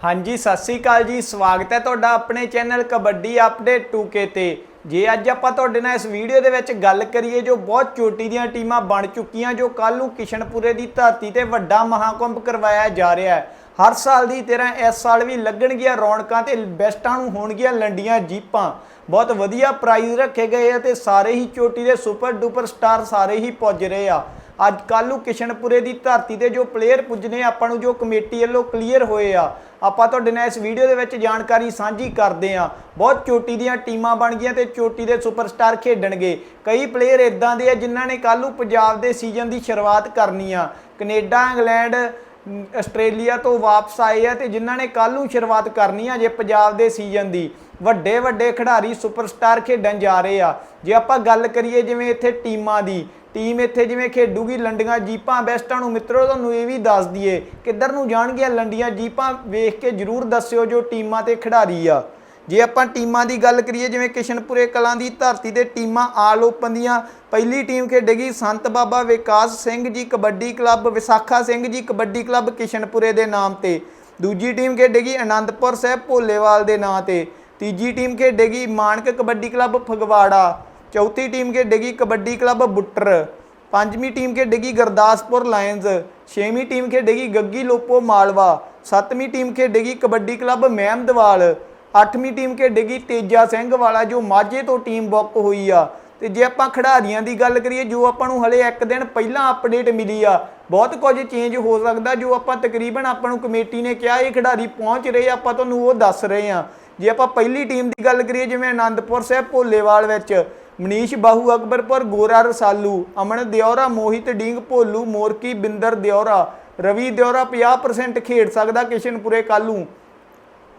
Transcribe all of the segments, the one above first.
ਹਾਂਜੀ, ਸਤਿ ਸ੍ਰੀ ਅਕਾਲ ਜੀ। ਸਵਾਗਤ ਹੈ ਤੁਹਾਡਾ ਆਪਣੇ ਚੈਨਲ ਕਬੱਡੀ ਅਪਡੇਟ 2K ਤੇ। ਜੇ ਅੱਜ ਆਪਾਂ ਤੁਹਾਡੇ ਨਾਲ ਇਸ ਵੀਡੀਓ ਦੇ ਵਿੱਚ ਗੱਲ ਕਰੀਏ ਜੋ ਬਹੁਤ ਚੋਟੀ ਦੀਆਂ ਟੀਮਾਂ ਬਣ ਚੁੱਕੀਆਂ, ਜੋ ਕੱਲ ਨੂੰ ਕਿਸ਼ਨਪੁਰੇ ਦੀ ਧਰਤੀ ਤੇ ਵੱਡਾ ਮਹਾਕੁੰਭ ਕਰਵਾਇਆ ਜਾ ਰਿਹਾ ਹੈ। ਹਰ ਸਾਲ ਦੀ ਤਰ੍ਹਾਂ ਇਸ ਸਾਲ ਵੀ ਲੱਗਣਗੀਆਂ ਰੌਣਕਾਂ ਤੇ ਬੈਸਟਾਂ ਨੂੰ ਹੋਣਗੀਆਂ ਲੰਡੀਆਂ ਜੀਪਾਂ। ਬਹੁਤ ਵਧੀਆ ਪ੍ਰਾਈਜ਼ ਰੱਖੇ ਗਏ ਆ ਤੇ ਸਾਰੇ ਹੀ ਚੋਟੀ ਦੇ ਸੁਪਰ ਡੂਪਰ ਸਟਾਰ ਸਾਰੇ ਹੀ ਪੁੱਜ ਰਹੇ ਆ। ਅੱਜ ਕੱਲ੍ਹ ਨੂੰ ਕਿਸ਼ਨਪੁਰੇ ਦੀ ਧਰਤੀ ਤੇ ਜੋ ਪਲੇਅਰ ਪੁੱਜਨੇ, ਆਪਾਂ ਨੂੰ ਜੋ ਕਮੇਟੀ ਵੱਲੋਂ ਕਲੀਅਰ ਹੋਏ ਆ ਆਪਾਂ ਤੁਹਾਡੇ ਨਾਲ ਇਸ ਵੀਡੀਓ ਦੇ ਵਿੱਚ ਜਾਣਕਾਰੀ ਸਾਂਝੀ ਕਰਦੇ ਆ ਬਹੁਤ ਚੋਟੀ ਦੀਆਂ ਟੀਮਾਂ ਬਣ ਗਈਆਂ ਤੇ ਚੋਟੀ ਦੇ ਸੁਪਰਸਟਾਰ ਖੇਡਣਗੇ। ਕਈ ਪਲੇਅਰ ਇਦਾਂ ਦੇ ਆ ਜਿਨ੍ਹਾਂ ਨੇ ਕੱਲ੍ਹ ਨੂੰ ਪੰਜਾਬ ਦੇ ਸੀਜ਼ਨ ਦੀ ਸ਼ੁਰੂਆਤ ਕਰਨੀ ਆ। ਕੈਨੇਡਾ, ਇੰਗਲੈਂਡ, ਆਸਟ੍ਰੇਲੀਆ ਤੋਂ ਵਾਪਸ ਆਏ ਆ ਤੇ ਜਿਨ੍ਹਾਂ ਨੇ ਕੱਲ੍ਹ ਨੂੰ ਸ਼ੁਰੂਆਤ ਕਰਨੀ ਆ ਜੇ ਪੰਜਾਬ ਦੇ ਸੀਜ਼ਨ ਦੀ। ਵੱਡੇ ਵੱਡੇ ਖਿਡਾਰੀ ਸੁਪਰਸਟਾਰ ਖੇਡਣ ਜਾ ਰਹੇ ਆ। ਜੇ ਆਪਾਂ ਗੱਲ ਕਰੀਏ ਜਿਵੇਂ ਇੱਥੇ ਟੀਮਾਂ ਦੀ ਟੀਮ ਇੱਥੇ ਜਿਵੇਂ ਖੇਡੂਗੀ ਲੰਡੀਆਂ ਜੀਪਾਂ ਬੈਸਟਾਂ ਨੂੰ, ਮਿੱਤਰੋ ਤੁਹਾਨੂੰ ਇਹ ਵੀ ਦੱਸ ਦਈਏ, ਕਿੱਧਰ ਨੂੰ ਜਾਣਗੀਆਂ ਲੰਡੀਆਂ ਜੀਪਾਂ ਵੇਖ ਕੇ ਜਰੂਰ ਦੱਸਿਓ ਜੋ ਟੀਮਾਂ ਤੇ ਖਿਡਾਰੀ ਆ। ਜੇ ਆਪਾਂ ਟੀਮਾਂ ਦੀ ਗੱਲ ਕਰੀਏ, ਜਿਵੇਂ ਕਿਸ਼ਨਪੁਰੇ ਕਲਾਂ ਦੀ ਧਰਤੀ ਤੇ ਟੀਮਾਂ ਆਲ ਓਪਨ ਦੀਆਂ, ਪਹਿਲੀ ਟੀਮ ਖੇਡੇਗੀ ਸੰਤ ਬਾਬਾ ਵਿਕਾਸ ਸਿੰਘ ਜੀ ਕਬੱਡੀ ਕਲੱਬ, ਵਿਸਾਖਾ ਸਿੰਘ ਜੀ ਕਬੱਡੀ ਕਲੱਬ ਕਿਸ਼ਨਪੁਰੇ ਦੇ ਨਾਮ ਤੇ। ਦੂਜੀ ਟੀਮ ਖੇਡੇਗੀ ਆਨੰਦਪੁਰ ਸਾਹਿਬ ਭੋਲੇਵਾਲ ਦੇ ਨਾਂ ਤੇ। ਤੀਜੀ ਟੀਮ ਖੇਡੇਗੀ ਮਾਨਕ ਕਬੱਡੀ ਕਲੱਬ ਫਗਵਾੜਾ। ਚੌਥੀ ਟੀਮ ਖੇਡੇਗੀ ਕਬੱਡੀ ਕਲੱਬ ਬੁੱਟਰ। ਪੰਜਵੀਂ ਟੀਮ ਖੇਡੇਗੀ ਗੁਰਦਾਸਪੁਰ ਲਾਇਨਜ਼। ਛੇਵੀਂ ਟੀਮ ਖੇਡੇਗੀ ਗੱਗੀ ਲੋਪੋ ਮਾਲਵਾ। ਸੱਤਵੀਂ ਟੀਮ ਖੇਡੇਗੀ ਕਬੱਡੀ ਕਲੱਬ ਮਹਿਮਦਵਾਲ। ਅੱਠਵੀਂ ਟੀਮ ਖੇਡੇਗੀ ਤੇਜਾ ਸਿੰਘ ਵਾਲਾ ਜੋ ਮਾਝੇ ਤੋਂ ਟੀਮ ਬੁੱਕ ਹੋਈ ਆ। ਤੇ ਜੇ ਆਪਾਂ ਖਿਡਾਰੀਆਂ ਦੀ ਗੱਲ ਕਰੀਏ, ਜੋ ਆਪਾਂ ਨੂੰ ਹਲੇ ਇੱਕ ਦਿਨ ਪਹਿਲਾਂ ਅਪਡੇਟ ਮਿਲੀ ਆ, ਬਹੁਤ ਕੁਝ ਚੇਂਜ ਹੋ ਸਕਦਾ ਜੋ ਆਪਾਂ ਤਕਰੀਬਨ ਆਪਾਂ ਨੂੰ ਕਮੇਟੀ ਨੇ ਕਿਹਾ, ਇਹ ਖਿਡਾਰੀ ਪਹੁੰਚ ਰਹੇ ਆਪਾਂ ਤੁਹਾਨੂੰ ਉਹ ਦੱਸ ਰਹੇ ਆ। ਜੇ ਆਪਾਂ ਪਹਿਲੀ ਟੀਮ ਦੀ ਗੱਲ ਕਰੀਏ, ਜਿਵੇਂ ਆਨੰਦਪੁਰ ਸਾਹਿਬ ਭੋਲੇਵਾਲ ਵਿੱਚ ਮਨੀਸ਼ ਬਾਹੂ, ਅਕਬਰਪੁਰ, ਗੋਰਾ, ਰਸਾਲੂ, ਅਮਨ ਦਿਉਰਾ ਮੋਹਿਤ, ਡੀਂਗ, ਭੋਲੂ, ਮੋਰਕੀ, ਬਿੰਦਰ ਦਿਉਰਾ ਰਵੀ ਦਿਉਰਾ 50% ਖੇਡ ਸਕਦਾ ਕਿਸ਼ਨਪੁਰੇ ਕਾਲੂ।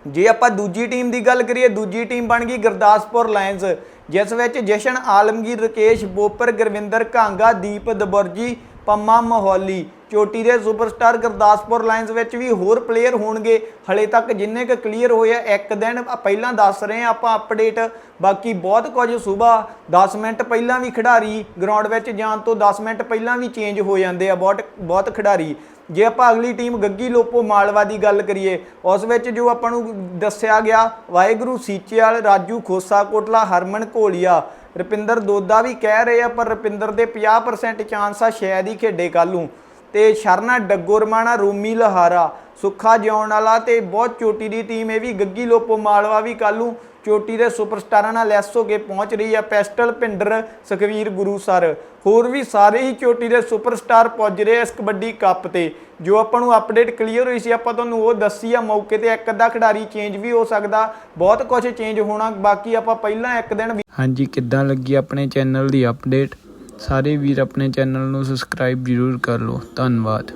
ਜੇ ਆਪਾਂ ਦੂਜੀ ਟੀਮ ਦੀ ਗੱਲ ਕਰੀਏ, ਦੂਜੀ ਟੀਮ ਬਣ ਗਈ ਗੁਰਦਾਸਪੁਰ ਲਾਇਨਜ਼, ਜਿਸ ਵਿੱਚ ਜਸ਼ਨ ਆਲਮਗੀਰ, ਰਕੇਸ਼ ਬੋਪਰ, ਗੁਰਵਿੰਦਰ ਕਾਂਗਾ ਦੀਪ ਦਬਰਜੀ ਪੰਮਾ ਮੋਹਾਲੀ। ਚੋਟੀ ਦੇ ਸੁਪਰਸਟਾਰ ਗੁਰਦਾਸਪੁਰ ਲਾਇਨਸ ਵਿੱਚ ਵੀ ਹੋਰ ਪਲੇਅਰ ਹੋਣਗੇ। ਹਲੇ ਤੱਕ ਜਿੰਨੇ ਕ ਕਲੀਅਰ ਹੋਏ ਆ, ਇੱਕ ਦਿਨ ਪਹਿਲਾਂ ਦੱਸ ਰਹੇ ਆ ਆਪਾਂ ਅਪਡੇਟ ਬਾਕੀ ਬਹੁਤ ਕੁਝ ਸਵੇਰ 10 ਮਿੰਟ ਪਹਿਲਾਂ ਵੀ ਖਿਡਾਰੀ ਗਰਾਊਂਡ ਵਿੱਚ ਜਾਣ ਤੋਂ 10 ਮਿੰਟ ਪਹਿਲਾਂ ਵੀ ਚੇਂਜ ਹੋ ਜਾਂਦੇ ਆ, ਬਹੁਤ ਬਹੁਤ ਖਿਡਾਰੀ। ਜੇ ਆਪਾਂ ਅਗਲੀ ਟੀਮ ਗੱਗੀ ਲੋਪੋ ਮਾਲਵਾ ਦੀ ਗੱਲ ਕਰੀਏ, ਉਸ ਵਿੱਚ ਜੋ ਆਪਾਂ ਨੂੰ ਦੱਸਿਆ ਗਿਆ, ਵਾਹਿਗੁਰੂ ਸੀਚੇਵਾਲ, ਰਾਜੂ ਖੋਸਾ ਕੋਟਲਾ ਹਰਮਨ ਘੋਲੀਆ। ਰੁਪਿੰਦਰ ਦੋਦਾ ਵੀ ਕਹਿ ਰਹੇ ਆ, ਪਰ ਰੁਪਿੰਦਰ ਦੇ 50% ਚਾਂਸ ਆ ਸ਼ਾਇਦ ਹੀ ਖੇਡੇ ਕੱਲ੍ਹ ਤੇ ਸ਼ਰਨਾ ਡੱਗੋਰਮਾਣਾ, ਰੂਮੀ ਲਹਾਰਾ, ਸੁੱਖਾ ਜਿਉਣ ਵਾਲਾ ਤੇ ਬਹੁਤ ਚੋਟੀ ਦੀ ਟੀਮ ਇਹ ਵੀ ਗੱਗੀ ਲੋਪੋ ਮਾਲਵਾ ਵੀ ਕੱਲ੍ਹ ਚੋਟੀ ਦੇ ਸੁਪਰਸਟਾਰਾਂ ਨਾਲ ਲੈਸ ਹੋ ਕੇ ਪਹੁੰਚ ਰਹੀ ਆ ਪੈਸਟਲ ਭਿੰਡਰ ਸੁਖਵੀਰ ਗੁਰੂ ਸਰ। ਹੋਰ ਵੀ ਸਾਰੇ ਹੀ ਚੋਟੀ ਦੇ ਸੁਪਰਸਟਾਰ ਪੁੱਜ ਰਹੇ ਆ ਇਸ ਕਬੱਡੀ ਕੱਪ ਤੇ। ਜੋ ਆਪਾਂ ਨੂੰ ਅਪਡੇਟ ਕਲੀਅਰ ਹੋਈ ਸੀ, ਆਪਾਂ ਤੁਹਾਨੂੰ ਉਹ ਦੱਸੀ ਆ ਮੌਕੇ ਤੇ ਇੱਕ ਅੱਧਾ ਖਿਡਾਰੀ ਚੇਂਜ ਵੀ ਹੋ ਸਕਦਾ, ਬਹੁਤ ਕੁਝ ਚੇਂਜ ਹੋਣਾ, ਬਾਕੀ ਆਪਾਂ ਪਹਿਲਾਂ ਇੱਕ ਦਿਨ ਹਾਂਜੀ, ਕਿੱਦਾਂ ਲੱਗੀ ਆਪਣੇ ਚੈਨਲ ਦੀ ਅਪਡੇਟ ਸਾਰੇ ਵੀਰ ਆਪਣੇ ਚੈਨਲ ਨੂੰ ਸਬਸਕ੍ਰਾਈਬ ਜ਼ਰੂਰ ਕਰ ਲਓ। ਧੰਨਵਾਦ।